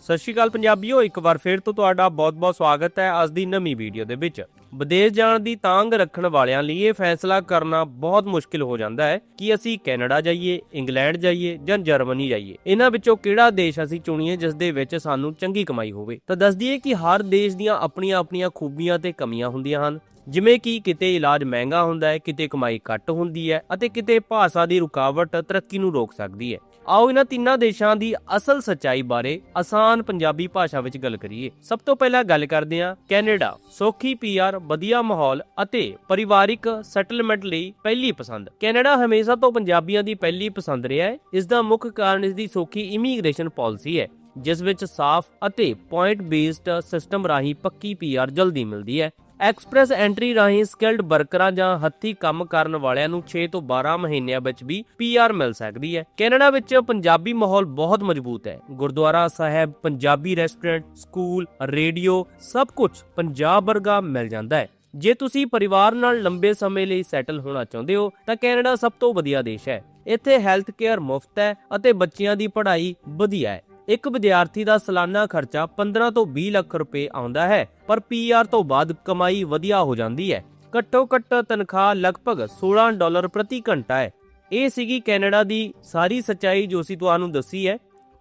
ਸਤਿ ਸ਼੍ਰੀ ਅਕਾਲ ਪੰਜਾਬੀਓ, ਇੱਕ ਵਾਰ ਫੇਰ ਤੋਂ ਤੁਹਾਡਾ ਬਹੁਤ-ਬਹੁਤ ਸਵਾਗਤ ਹੈ ਅੱਜ ਦੀ ਨਵੀਂ ਵੀਡੀਓ ਦੇ ਵਿੱਚ। ਵਿਦੇਸ਼ ਜਾਣ ਦੀ ਤਾਂਗ ਰੱਖਣ ਵਾਲਿਆਂ ਲਈ ਇਹ ਫੈਸਲਾ ਕਰਨਾ ਬਹੁਤ ਮੁਸ਼ਕਿਲ ਹੋ ਜਾਂਦਾ ਹੈ ਕਿ ਅਸੀਂ ਕੈਨੇਡਾ ਜਾਈਏ, ਇੰਗਲੈਂਡ ਜਾਈਏ ਜਾਂ ਜਰਮਨੀ ਜਾਈਏ। ਇਹਨਾਂ ਵਿੱਚੋਂ ਕਿਹੜਾ ਦੇਸ਼ ਅਸੀਂ ਚੁਣੀਏ ਜਿਸ ਦੇ ਵਿੱਚ ਸਾਨੂੰ ਚੰਗੀ ਕਮਾਈ ਹੋਵੇ? ਤਾਂ ਦੱਸ ਦਈਏ ਕਿ ਹਰ ਦੇਸ਼ ਦੀਆਂ ਆਪਣੀਆਂ-ਆਪਣੀਆਂ ਖੂਬੀਆਂ ਤੇ ਕਮੀਆਂ ਹੁੰਦੀਆਂ ਹਨ। ਜਿਵੇਂ ਕਿ ਕਿਤੇ ਇਲਾਜ ਮਹਿੰਗਾ ਹੁੰਦਾ ਹੈ, ਕਿਤੇ ਕਮਾਈ ਘੱਟ ਹੁੰਦੀ ਹੈ ਅਤੇ ਕਿਤੇ ਭਾਸ਼ਾ ਦੀ ਰੁਕਾਵਟ ਤਰੱਕੀ ਨੂੰ ਰੋਕ ਸਕਦੀ ਹੈ। ਆਓ ਇਹਨਾਂ ਤਿੰਨਾਂ ਦੇਸ਼ਾਂ ਦੀ ਅਸਲ ਸੱਚਾਈ ਬਾਰੇ ਆਸਾਨ ਪੰਜਾਬੀ ਭਾਸ਼ਾ ਵਿੱਚ ਗੱਲ ਕਰੀਏ। ਸਭ ਤੋਂ ਪਹਿਲਾਂ ਗੱਲ ਕਰਦੇ ਹਾਂ ਕੈਨੇਡਾ। ਸੌਖੀ ਪੀਆਰ ਵਧੀਆ ਮਾਹੌਲ ਅਤੇ ਪਰਿਵਾਰਿਕ ਸੈਟਲਮੈਂਟ ਲਈ ਪਹਿਲੀ ਪਸੰਦ। ਕੈਨੇਡਾ ਹਮੇਸ਼ਾ ਤੋਂ ਪੰਜਾਬੀਆਂ ਦੀ ਪਹਿਲੀ ਪਸੰਦ ਰਿਹਾ ਹੈ। ਇਸ ਦਾ ਮੁੱਖ ਕਾਰਨ ਇਸ ਦੀ ਸੌਖੀ ਇਮੀਗ੍ਰੇਸ਼ਨ ਪਾਲਿਸੀ ਹੈ, ਜਿਸ ਵਿੱਚ ਸਾਫ਼ ਅਤੇ ਪੁਆਇੰਟ ਬੇਸਡ ਸਿਸਟਮ ਰਾਹੀਂ ਪੱਕੀ ਪੀਆਰ ਜਲਦੀ ਮਿਲਦੀ ਹੈ। ਐਕਸਪ੍ਰੈਸ ਐਂਟਰੀ ਰਾਹੀਂ ਸਕਿਲਡ ਵਰਕਰਾਂ ਜਾਂ ਹੱਥੀ ਕੰਮ ਕਰਨ ਵਾਲਿਆਂ ਨੂੰ 6 ਤੋਂ 12 ਮਹੀਨਿਆਂ ਵਿੱਚ ਵੀ ਪੀਆਰ ਮਿਲ ਸਕਦੀ ਹੈ। ਕੈਨੇਡਾ ਵਿੱਚ ਪੰਜਾਬੀ ਮਾਹੌਲ ਬਹੁਤ ਮਜ਼ਬੂਤ ਹੈ। Gurdwara Sahib, Punjabi restaurant, school, radio, ਸਭ ਕੁਝ ਪੰਜਾਬ ਵਰਗਾ ਮਿਲ ਜਾਂਦਾ ਹੈ। ਜੇ ਤੁਸੀਂ ਪਰਿਵਾਰ ਨਾਲ ਲੰਬੇ ਸਮੇਂ ਲਈ ਸੈਟਲ ਹੋਣਾ ਚਾਹੁੰਦੇ ਹੋ, ਤਾਂ ਕੈਨੇਡਾ ਸਭ ਤੋਂ ਵਧੀਆ ਦੇਸ਼ ਹੈ। ਇੱਥੇ ਹੈਲਥ ਕੇਅਰ ਮੁਫਤ ਹੈ ਅਤੇ ਬੱਚਿਆਂ ਦੀ ਪੜ੍ਹਾਈ ਵਧੀਆ ਹੈ। ਇੱਕ ਵਿਦਿਆਰਥੀ ਦਾ ਸਾਲਾਨਾ ਖਰਚਾ 15 ਤੋਂ 20 ਲੱਖ ਰੁਪਏ ਆਉਂਦਾ ਹੈ, ਪਰ ਪੀਆਰ ਤੋਂ ਬਾਅਦ ਕਮਾਈ ਵਧੀਆ ਹੋ ਜਾਂਦੀ ਹੈ। ਘੱਟੋ ਘੱਟ ਤਨਖਾਹ ਲਗਭਗ 16 ਡਾਲਰ ਪ੍ਰਤੀ ਘੰਟਾ ਹੈ। ਇਹ ਸੀਗੀ ਕੈਨੇਡਾ ਦੀ ਸਾਰੀ ਸੱਚਾਈ ਜੋ ਅਸੀਂ ਤੁਹਾਨੂੰ ਦੱਸੀ ਹੈ।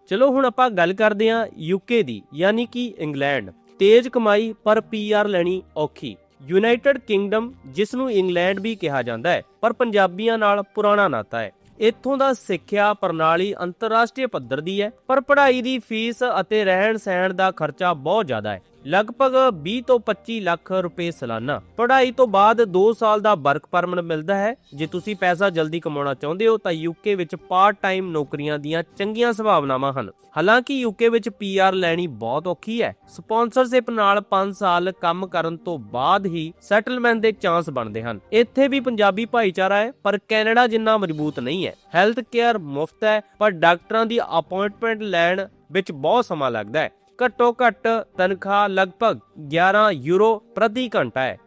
ਚਲੋ ਹੁਣ ਆਪਾਂ ਗੱਲ ਕਰਦੇ ਹਾਂ ਯੂਕੇ ਦੀ, ਯਾਨੀ ਕਿ ਇੰਗਲੈਂਡ। ਤੇਜ਼ ਕਮਾਈ, ਪਰ ਪੀਆਰ ਲੈਣੀ ਔਖੀ। ਯੂਨਾਈਟਿਡ ਕਿੰਗਡਮ ਜਿਸ ਨੂੰ ਇੰਗਲੈਂਡ ਵੀ ਕਿਹਾ ਜਾਂਦਾ ਹੈ, ਪਰ ਪੰਜਾਬੀਆਂ ਨਾਲ ਪੁਰਾਣਾ ਨਾਤਾ ਹੈ। ਇੱਥੋਂ ਦਾ ਸਿੱਖਿਆ ਪ੍ਰਣਾਲੀ ਅੰਤਰਰਾਸ਼ਟਰੀ ਪੱਧਰ ਦੀ ਹੈ, ਪਰ ਪੜ੍ਹਾਈ ਦੀ ਫੀਸ ਅਤੇ ਰਹਿਣ ਸਹਿਣ ਦਾ ਖਰਚਾ ਬਹੁਤ ਜ਼ਿਆਦਾ ਹੈ। ਲਗਭਗ 20 ਤੋਂ 25 ਲੱਖ ਰੁਪਏ ਸਾਲਾਨਾ। ਪੜ੍ਹਾਈ ਤੋਂ ਬਾਅਦ 2 ਸਾਲ ਦਾ ਵਰਕ ਪਰਮਿਟ ਮਿਲਦਾ ਹੈ। ਜੇ ਤੁਸੀਂ ਪੈਸਾ ਜਲਦੀ ਕਮਾਉਣਾ ਚਾਹੁੰਦੇ ਹੋ, ਤਾਂ ਯੂਕੇ ਵਿੱਚ ਪਾਰਟ ਟਾਈਮ ਨੌਕਰੀਆਂ ਦੀਆਂ ਚੰਗੀਆਂ ਸੰਭਾਵਨਾਵਾਂ ਹਨ। ਹਾਲਾਂਕਿ ਯੂਕੇ ਵਿੱਚ ਪੀਆਰ ਲੈਣੀ ਬਹੁਤ ਔਖੀ ਹੈ। ਸਪਾਂਸਰਸ਼ਿਪ ਨਾਲ 5 ਸਾਲ ਕੰਮ ਕਰਨ ਤੋਂ ਬਾਅਦ ਹੀ ਸੈਟਲਮੈਂਟ ਦੇ ਚਾਂਸ ਬਣਦੇ ਹਨ। ਇੱਥੇ ਵੀ ਪੰਜਾਬੀ ਭਾਈਚਾਰਾ ਹੈ, ਪਰ ਕੈਨੇਡਾ ਜਿੰਨਾ ਮਜ਼ਬੂਤ ਨਹੀਂ ਹੈ। ਹੈਲਥ ਕੇਅਰ ਮੁਫਤ ਹੈ, ਪਰ ਡਾਕਟਰਾਂ ਦੀ ਅਪਾਇੰਟਮੈਂਟ ਲੈਣ ਵਿੱਚ ਬਹੁਤ ਸਮਾਂ ਲੱਗਦਾ ਹੈ। ਘੱਟੋ ਘੱਟ ਤਨਖਾਹ ਲਗਭਗ 11 ਯੂਰੋ ਪ੍ਰਤੀ ਘੰਟਾ ਹੈ।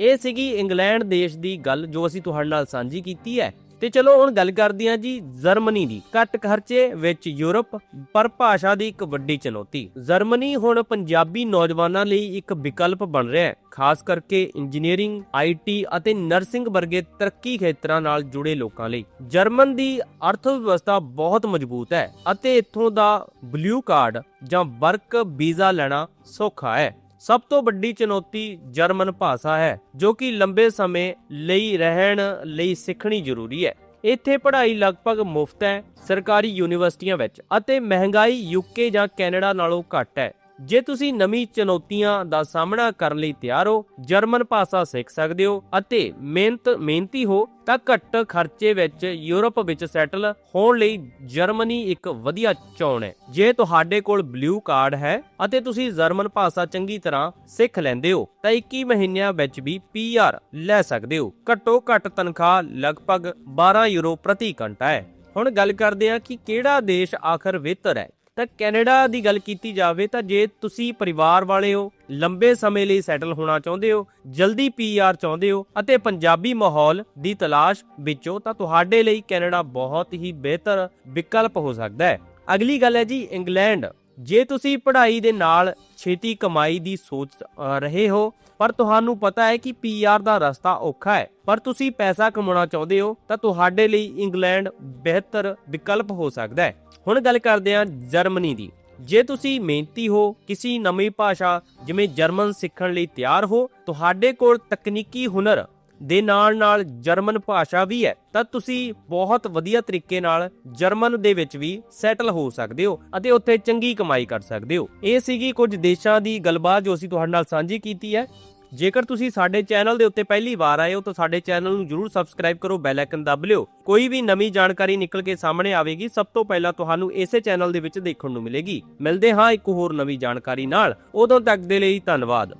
ਇਹ ਸੀਗੀ ਇੰਗਲੈਂਡ ਦੇਸ਼ ਦੀ ਗੱਲ ਜੋ ਅਸੀਂ ਤੁਹਾਡੇ ਨਾਲ ਸਾਂਝੀ ਕੀਤੀ ਹੈ। ਤੇ ਚਲੋ ਹੁਣ ਗੱਲ ਕਰਦੇ ਹਾਂ ਜੀ ਜਰਮਨੀ ਦੀ। ਘੱਟ ਖਰਚੇ ਵਿੱਚ ਯੂਰਪ ਪਰ ਭਾਸ਼ਾ ਦੀ ਇੱਕ ਵੱਡੀ ਚੁਣੌਤੀ। ਜਰਮਨੀ ਹੁਣ ਪੰਜਾਬੀ ਨੌਜਵਾਨਾਂ ਲਈ ਇੱਕ ਵਿਕਲਪ ਬਣ ਰਿਹਾ ਹੈ। ਖਾਸ ਕਰਕੇ ਇੰਜੀਨੀਅਰਿੰਗ ਆਈਟੀ ਅਤੇ ਨਰਸਿੰਗ ਵਰਗੇ ਤਰੱਕੀ ਖੇਤਰਾਂ ਨਾਲ ਜੁੜੇ ਲੋਕਾਂ ਲਈ। ਜਰਮਨ ਦੀ ਅਰਥ ਵਿਵਸਥਾ ਬਹੁਤ ਮਜ਼ਬੂਤ ਹੈ ਅਤੇ ਇੱਥੋਂ ਦਾ ਬਲੂ ਕਾਰਡ ਜਾਂ ਵਰਕ ਵੀਜ਼ਾ ਲੈਣਾ ਸੌਖਾ ਹੈ। ਸਭ ਤੋਂ ਵੱਡੀ ਚੁਣੌਤੀ ਜਰਮਨ ਭਾਸ਼ਾ ਹੈ, ਜੋ ਕਿ ਲੰਬੇ ਸਮੇਂ ਲਈ ਰਹਿਣ ਲਈ ਸਿੱਖਣੀ ਜ਼ਰੂਰੀ ਹੈ। ਇੱਥੇ ਪੜ੍ਹਾਈ ਲਗਭਗ ਮੁਫਤ ਹੈ, ਸਰਕਾਰੀ ਯੂਨੀਵਰਸਿਟੀਆਂ ਵਿੱਚ ਅਤੇ ਮਹਿੰਗਾਈ ਯੂਕੇ ਜਾਂ ਕੈਨੇਡਾ ਨਾਲੋਂ ਘੱਟ ਹੈ। ਜੇ ਤੁਸੀਂ ਨਵੀਂ ਚੁਣੌਤੀਆਂ ਦਾ ਸਾਹਮਣਾ ਕਰਨ ਲਈ ਤਿਆਰ ਹੋ, ਜਰਮਨ ਭਾਸ਼ਾ ਸਿੱਖ ਸਕਦੇ ਹੋ ਅਤੇ ਮਿਹਨਤ, ਮਿਹਨਤੀ ਹੋ, ਤਾਂ ਘੱਟ ਖਰਚੇ ਵਿੱਚ ਯੂਰਪ ਵਿੱਚ ਸੈਟਲ ਹੋਣ ਲਈ ਜਰਮਨੀ ਇੱਕ ਵਧੀਆ ਚੋਣ ਹੈ। ਜੇ ਤੁਹਾਡੇ ਕੋਲ ਬਲੂ ਕਾਰਡ ਹੈ ਅਤੇ ਤੁਸੀਂ ਜਰਮਨ ਭਾਸ਼ਾ ਚੰਗੀ ਤਰ੍ਹਾਂ ਸਿੱਖ ਲੈਂਦੇ ਹੋ, ਤਾਂ 21 ਮਹੀਨਿਆਂ ਵਿੱਚ ਵੀ ਪੀਆਰ ਲੈ ਸਕਦੇ ਹੋ। ਘੱਟੋ ਘੱਟ ਤਨਖਾਹ ਲਗਭਗ 12 ਯੂਰੋ ਪ੍ਰਤੀ ਘੰਟਾ ਹੈ। ਹੁਣ ਗੱਲ ਕਰਦੇ ਹਾਂ ਕਿ ਕਿਹੜਾ ਦੇਸ਼ ਆਖਰ ਬਿਹਤਰ ਹੈ। ਤਾਂ ਕੈਨੇਡਾ ਦੀ ਗੱਲ ਕੀਤੀ ਜਾਵੇ ਤਾਂ ਜੇ ਤੁਸੀਂ ਪਰਿਵਾਰ ਵਾਲੇ ਹੋ, ਲੰਬੇ ਸਮੇਂ ਲਈ ਸੈਟਲ ਹੋਣਾ ਚਾਹੁੰਦੇ ਹੋ, ਜਲਦੀ ਪੀਆਰ ਚਾਹੁੰਦੇ ਹੋ ਅਤੇ ਪੰਜਾਬੀ ਮਾਹੌਲ ਦੀ ਤਲਾਸ਼ ਵਿੱਚੋਂ ਤਾਂ ਤੁਹਾਡੇ ਲਈ ਕੈਨੇਡਾ ਬਹੁਤ ਹੀ ਬਿਹਤਰ ਵਿਕਲਪ ਹੋ ਸਕਦਾ ਹੈ। ਅਗਲੀ ਗੱਲ ਹੈ ਜੀ ਇੰਗਲੈਂਡ। ਜੇ ਤੁਸੀਂ ਪੜ੍ਹਾਈ ਦੇ ਨਾਲ ਛੇਤੀ ਕਮਾਈ ਦੀ ਸੋਚ ਰਹੇ ਹੋ, ਪਰ ਤੁਹਾਨੂੰ ਪਤਾ ਹੈ ਕਿ ਪੀਆਰ ਦਾ ਰਸਤਾ ਔਖਾ ਹੈ, ਪਰ ਤੁਸੀਂ ਪੈਸਾ ਕਮਾਉਣਾ ਚਾਹੁੰਦੇ ਹੋ, ਤਾਂ ਤੁਹਾਡੇ ਲਈ ਇੰਗਲੈਂਡ ਬਿਹਤਰ ਵਿਕਲਪ ਹੋ ਸਕਦਾ ਹੈ। ਹੁਣ ਗੱਲ ਕਰਦੇ ਹਾਂ ਜਰਮਨੀ ਦੀ। ਜੇ ਤੁਸੀਂ ਮਿਹਨਤੀ ਹੋ, ਕਿਸੇ ਨਵੀਂ ਭਾਸ਼ਾ, ਜਿਵੇਂ ਜਰਮਨ ਸਿੱਖਣ ਲਈ ਤਿਆਰ ਹੋ, ਤੁਹਾਡੇ ਕੋਲ ਤਕਨੀਕੀ ਹੁਨਰ ਦੇ ਨਾਲ ਨਾਲ ਜਰਮਨ ਭਾਸ਼ਾ ਵੀ ਹੈ, ਤਾਂ ਤੁਸੀਂ ਬਹੁਤ ਵਧੀਆ ਤਰੀਕੇ ਨਾਲ ਜਰਮਨ ਦੇ ਵਿੱਚ ਵੀ ਸੈਟਲ ਹੋ ਸਕਦੇ ਹੋ ਅਤੇ ਉੱਥੇ ਚੰਗੀ ਕਮਾਈ ਕਰ ਸਕਦੇ ਹੋ। ਇਹ ਸੀਗੀ ਕੁਝ ਦੇਸ਼ਾਂ ਦੀ ਗੱਲਬਾਤ ਜੋ ਅਸੀਂ ਤੁਹਾਡੇ ਨਾਲ ਸਾਂਝੀ ਕੀਤੀ ਹੈ। ਜੇਕਰ ਤੁਸੀਂ ਸਾਡੇ ਚੈਨਲ ਦੇ ਉੱਤੇ ਪਹਿਲੀ ਵਾਰ ਆਏ ਹੋ, ਤਾਂ ਸਾਡੇ ਚੈਨਲ ਨੂੰ ਜਰੂਰ ਸਬਸਕ੍ਰਾਈਬ ਕਰੋ, ਬੈਲ ਆਈਕਨ ਦਬ ਲਿਓ। ਕੋਈ ਵੀ ਨਵੀਂ ਜਾਣਕਾਰੀ ਨਿਕਲ ਕੇ ਸਾਹਮਣੇ ਆਵੇਗੀ, ਸਭ ਤੋਂ ਪਹਿਲਾਂ ਤੁਹਾਨੂੰ ਇਸੇ ਚੈਨਲ ਦੇ ਵਿੱਚ ਦੇਖਣ ਨੂੰ ਮਿਲੇਗੀ। ਮਿਲਦੇ ਹਾਂ ਇੱਕ ਹੋਰ ਨਵੀਂ ਜਾਣਕਾਰੀ ਨਾਲ। ਉਦੋਂ ਤੱਕ ਦੇ ਲਈ ਧੰਨਵਾਦ।